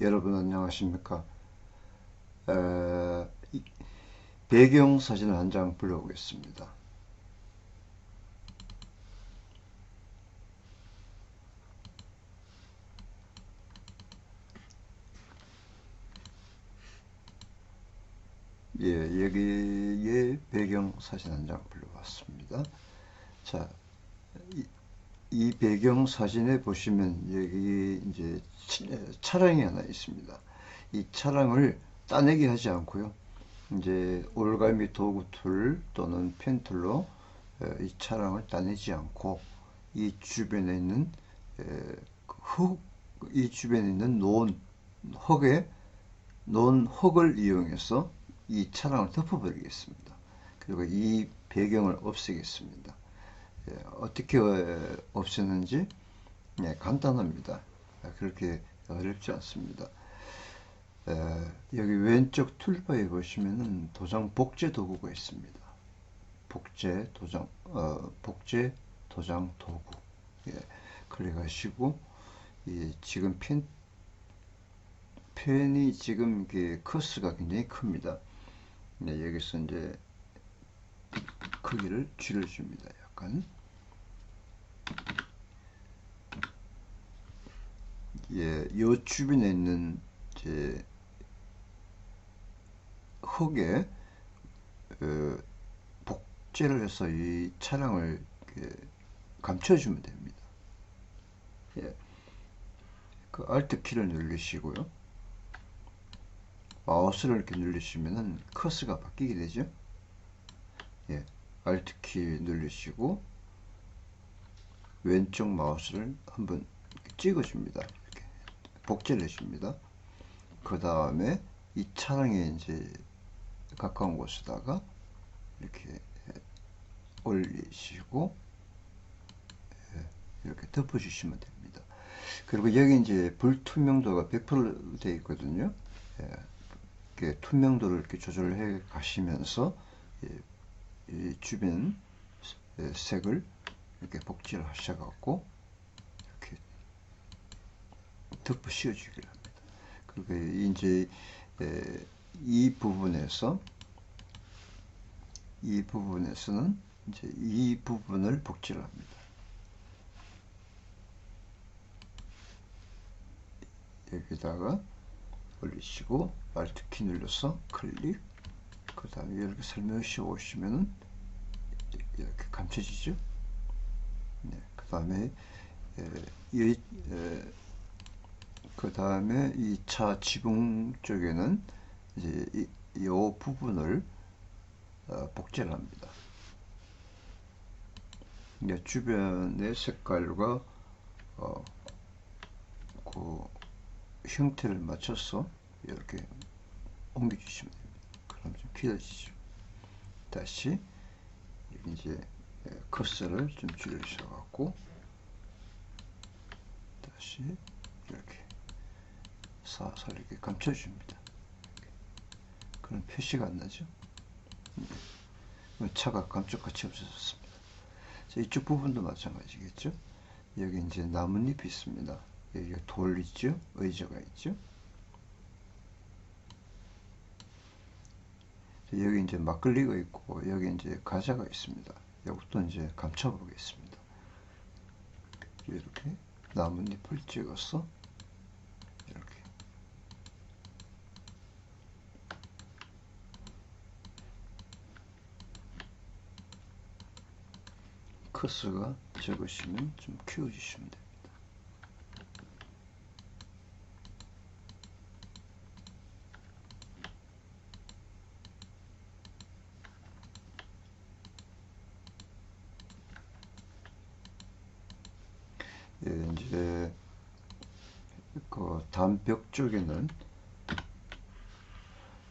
여러분 안녕하십니까? 에, 배경 사진 한 장 불러보겠습니다. 예, 여기에 배경 사진 한 장 불러봤습니다. 자, 이, 이 배경 사진에 보시면 여기 이제 차량이 하나 있습니다. 이 차량을 따내기 하지 않고요. 이제 올가미 도구 툴 또는 펜 툴로 이 차량을 따내지 않고 이 주변에 있는 흙, 이 주변에 있는 논, 흙에 논 흙을 이용해서 이 차량을 덮어버리겠습니다. 그리고 이 배경을 없애겠습니다. 예, 어떻게 없애는지 네, 간단합니다. 그렇게 어렵지 않습니다. 여기 왼쪽 툴바에 보시면은 도장 복제 도구가 있습니다. 복제 도장 어, 복제 도장 도구 예, 클릭하시고 이 지금 펜 펜이 지금 이게 커스가 굉장히 큽니다. 네, 여기서 이제 크기를 줄여줍니다. 약간 예, 요 주변에 있는 제 흙에 어, 복제를 해서 이 차량을 감춰주면 됩니다. 예. 그 Alt 키를 누르시고요. 마우스를 이렇게 누르시면은 커스가 바뀌게 되죠. 예. Alt 키 누르시고 왼쪽 마우스를 한번 찍어줍니다. 이렇게 복제를 해줍니다. 그 다음에 이 차량에 이제 가까운 곳에다가 이렇게 올리시고 예, 이렇게 덮어주시면 됩니다. 그리고 여기 이제 불투명도가 100% 되어 있거든요. 예, 투명도를 이렇게 조절해 가시면서 이 주변 색을 이렇게 복제를 하셔갖고 이렇게 덮어 씌워주기를 합니다. 그리고 이제 이 부분에서 이 부분에서는 이제 이 부분을 복제를 합니다. 여기다가 올리시고 Alt 키 눌러서 클릭 그 다음에 이렇게 설명시 오시면은 이렇게 감춰지죠. 네, 그 다음에 그 다음에 이차 지붕 쪽에는 이제 이, 이 부분을 어, 복제를 합니다. 이제 주변의 색깔과 어, 그 형태를 맞춰서 이렇게 옮겨주시면 됩니다. 그럼 좀 기다리시죠. 다시 이제 커서를 좀 줄여주셔갖고 다시 이렇게 살살 이렇게 감춰줍니다. 그런 표시가 안 나죠. 네. 차가 감쪽같이 없어졌습니다. 자, 이쪽 부분도 마찬가지겠죠. 여기 이제 나뭇잎이 있습니다. 여기 돌 있죠. 의자가 있죠. 여기 이제 막걸리가 있고 여기 이제 과자가 있습니다. 이것도 이제 감춰 보겠습니다. 이렇게 나뭇잎을 찍어서 이렇게 커스가 적으시면 좀 키워주시면 됩니다. 예, 이제 그 단벽 쪽에는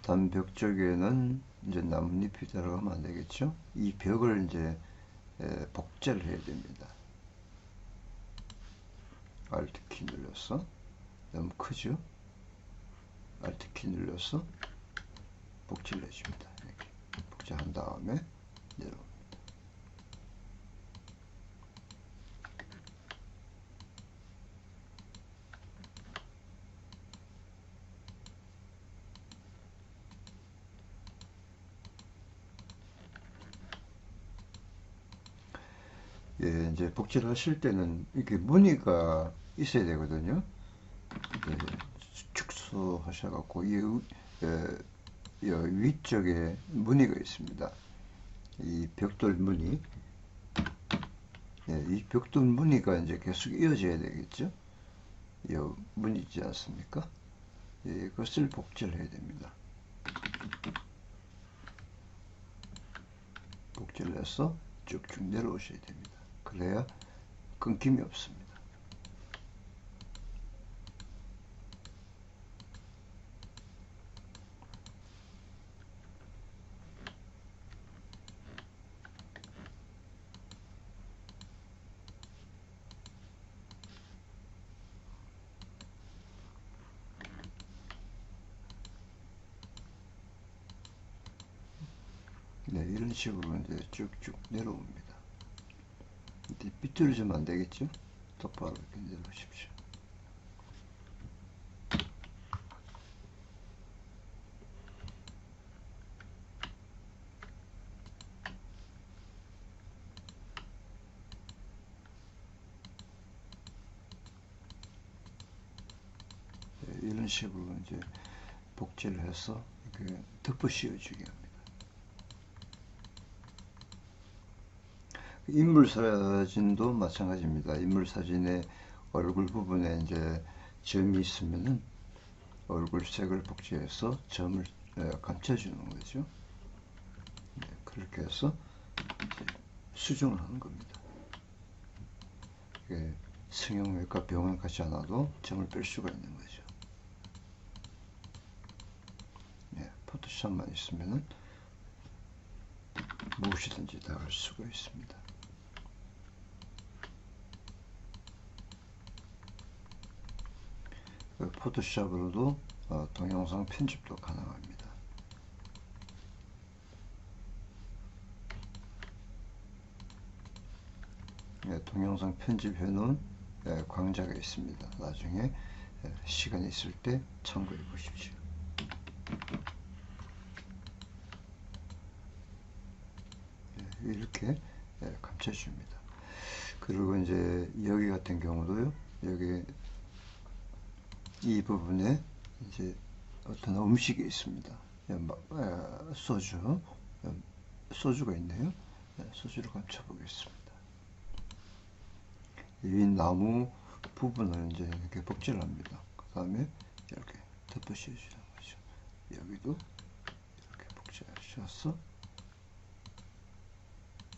단벽 쪽에는 이제 나뭇잎이 들어가면 안 되겠죠. 이 벽을 이제 예, 복제를 해야 됩니다. Alt 키 눌러서 너무 크죠? Alt 키 눌러서 복제를 해줍니다. 이렇게 복제한 다음에 내려. 예, 이제 복제를 하실 때는 이렇게 무늬가 있어야 되거든요. 예, 축소하셔갖고 이 예, 이 위쪽에 무늬가 있습니다. 이 벽돌 무늬. 예, 이 벽돌 무늬가 이제 계속 이어져야 되겠죠. 이 무늬 있지 않습니까? 예, 이것을 복제를 해야 됩니다. 복제를 해서 쭉쭉 내려오셔야 됩니다. 그래야 끊김이 없습니다. 네, 이런 식으로 이제 쭉쭉 내려옵니다. 이제 삐뚤어지면 안 되겠죠? 똑바로 이렇게 내려오십시오. 네, 이런 식으로 이제 복제를 해서 이렇게 덮어 씌워주게 합니다. 인물 사진도 마찬가지입니다. 인물 사진의 얼굴 부분에 이제 점이 있으면은 얼굴 색을 복제해서 점을 감춰주는 거죠. 네, 그렇게 해서 수정을 하는 겁니다. 성형외과 병원 가지 않아도 점을 뺄 수가 있는 거죠. 네, 포토샵만 있으면은 무엇이든지 다 할 수가 있습니다. 그 포토샵으로도 어, 동영상 편집도 가능합니다. 네, 동영상 편집해 놓은 네, 광자가 있습니다. 나중에 네, 시간 있을 때 참고해 보십시오. 네, 이렇게 감춰줍니다. 그리고 이제 여기 같은 경우도요. 여기 이 부분에 이제 어떤 음식이 있습니다. 소주, 소주가 있네요. 소주를 감춰 보겠습니다. 이 나무 부분을 이제 이렇게 복제를 합니다. 그 다음에 이렇게 씌워주는 거죠. 여기도 이렇게 복제하셔서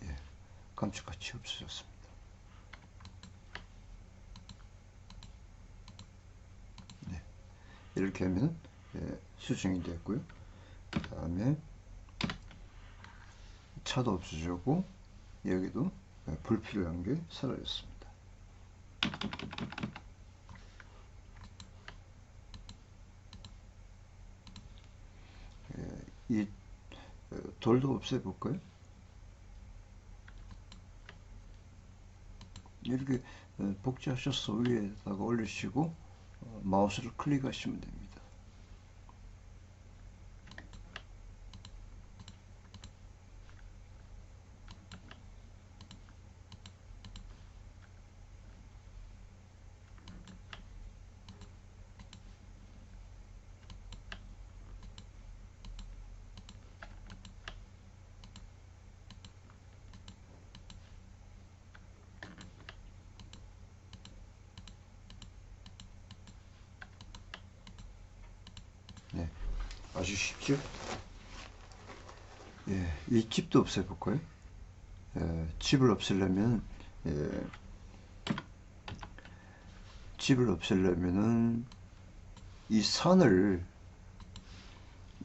예, 감쪽같이 없어졌습니다. 이렇게 하면 예, 수정이 됐고요. 그 다음에 차도 없어지고 여기도 예, 불필요한 게 사라졌습니다. 예, 이 어, 돌도 없애볼까요? 이렇게 어, 복제하셔서 위에다가 올리시고 마우스를 클릭하시면 됩니다. 아주 쉽죠? 예, 이 집도 없애볼까요? 예, 집을 없애려면, 예, 집을 없애려면은, 이 산을,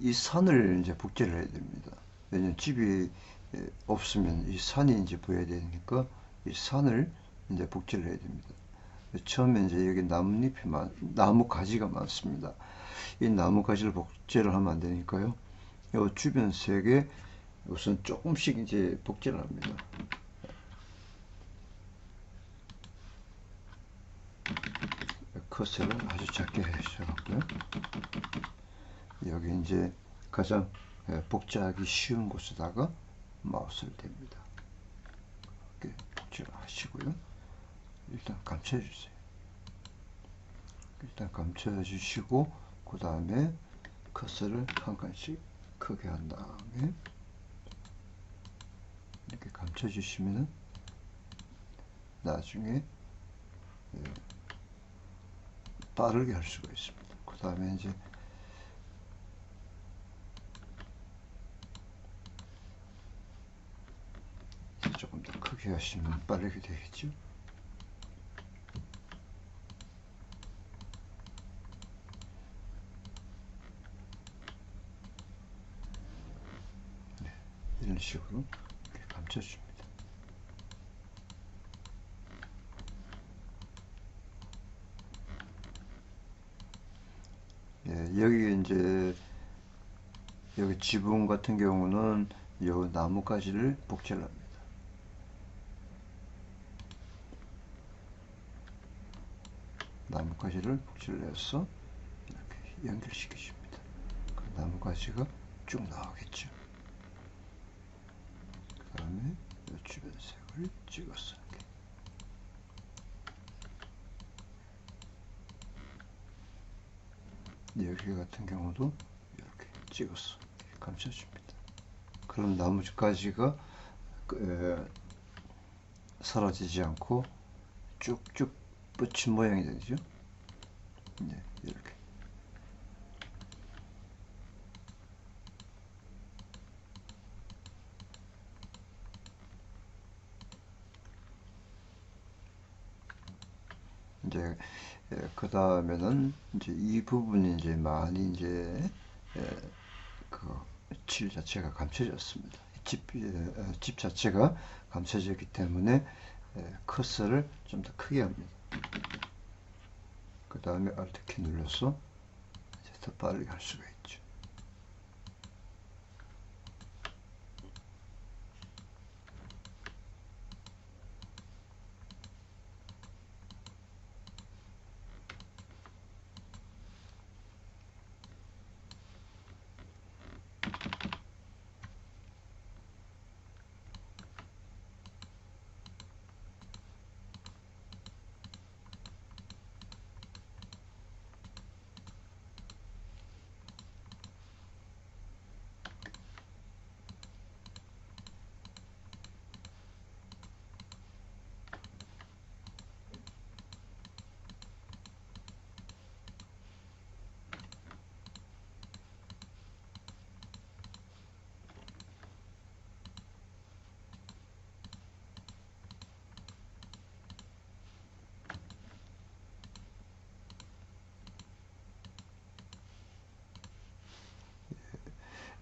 이 산을 이제 복제를 해야 됩니다. 왜냐면 집이 예, 없으면 이 산이 이제 보여야 되니까, 이 산을 이제 복제를 해야 됩니다. 처음에 이제 여기 나뭇잎이 많, 나무 가지가 많습니다. 이 나무 가지를 복제를 하면 안 되니까요. 이 주변 색에 우선 조금씩 이제 복제를 합니다. 컷을 아주 작게 해주셔고요 여기 이제 가장 복제하기 쉬운 곳에다가 마우스를 댑니다. 이렇게 복제를 하시고요. 일단 감춰주세요. 일단 감춰주시고 그 다음에 커서를 한 칸씩 크게 한 다음에 이렇게 감춰주시면 나중에 예, 빠르게 할 수가 있습니다. 그 다음에 이제 조금 더 크게 하시면 빠르게 되겠죠. 이런 식으로 감춰줍니다. 예, 여기 이제 여기 지붕 같은 경우는 요 나뭇가지를 복제를 합니다. 나뭇가지를 복제를 해서 이렇게 연결시켜줍니다. 그 나뭇가지가 쭉 나오겠죠. 그 다음에 이 주변 색을 찍어서 이렇게. 여기 같은 경우도 이렇게 이렇게 감춰줍니다. 그럼 나뭇가지가 그, 사라지지 않고 쭉쭉 뻗친 모양이 되죠. 네, 이제 그 다음에는 이제 이 부분이 이제 많이 이제 그질 자체가 감춰졌습니다. 집, 집 자체가 감춰졌기 때문에 커서를 좀 더 크게 합니다. 그 다음에 Alt키 눌러서 더 빠르게 할 수가 있죠.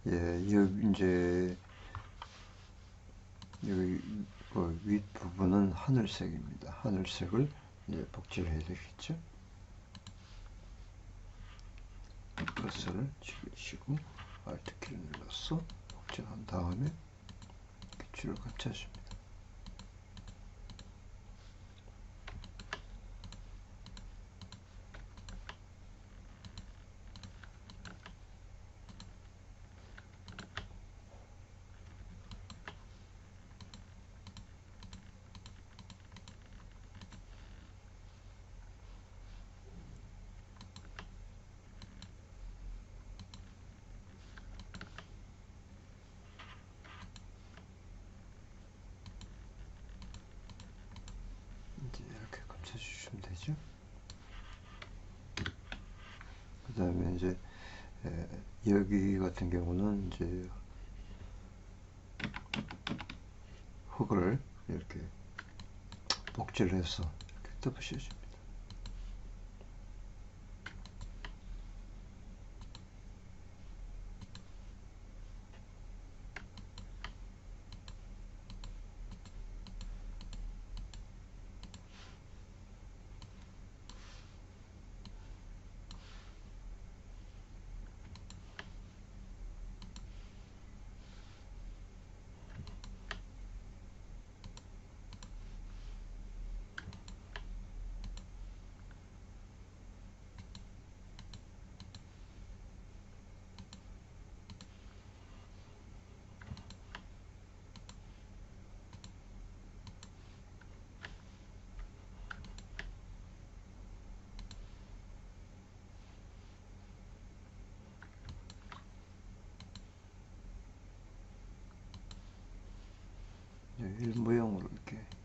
예, 여기 이제 여기 그 윗부분은 하늘색입니다. 하늘색을 이제 복제를 해야 되겠죠. 커서를 지으시고 Alt키를 눌러서 복제한 다음에 줄을 감춰줍니다. 이제 이렇게 감춰주시면 되죠. 그 다음에 이제 에, 여기 같은 경우는 이제 흙을 이렇게 복제를 해서 이렇게 덮으셔줍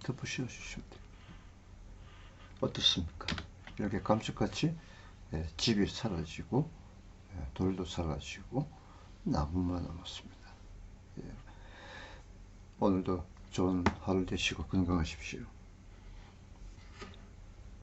이렇게 덮어 씌워 주시면 돼요. 어떻습니까? 이렇게 감쪽같이 예, 집이 사라지고 예, 돌도 사라지고 나무만 남았습니다. 예. 오늘도 좋은 하루 되시고 건강하십시오.